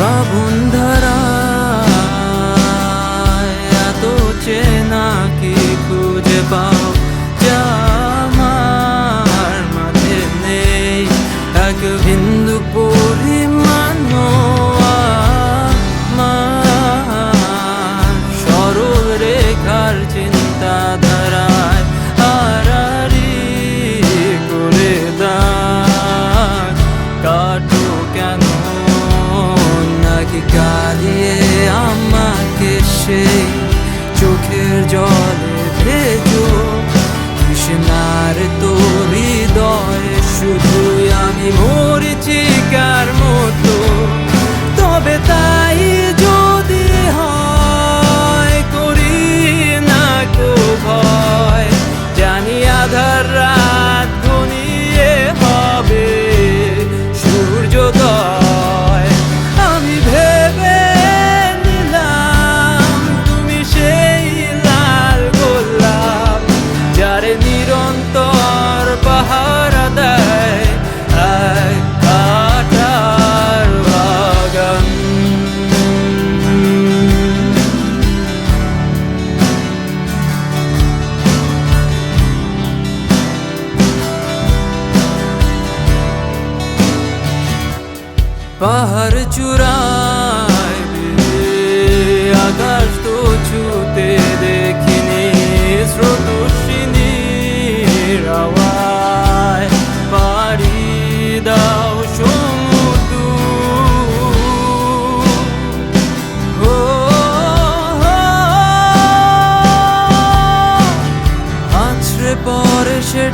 শ্রাবণ গালিয়ে আমাকে সে চোখের জল ভেজো। কৃষ্ণার তোর হৃদয়ে শুধু আমি মরিচিকার মতো। তবে তা পাহাড় চূড়ায় আকাশ তো ছুতে দেখিনি স্রোতস্বিনীর আওয়ায় পাড়ি দাও সমুদ্র। ও আছড়ে পরে সে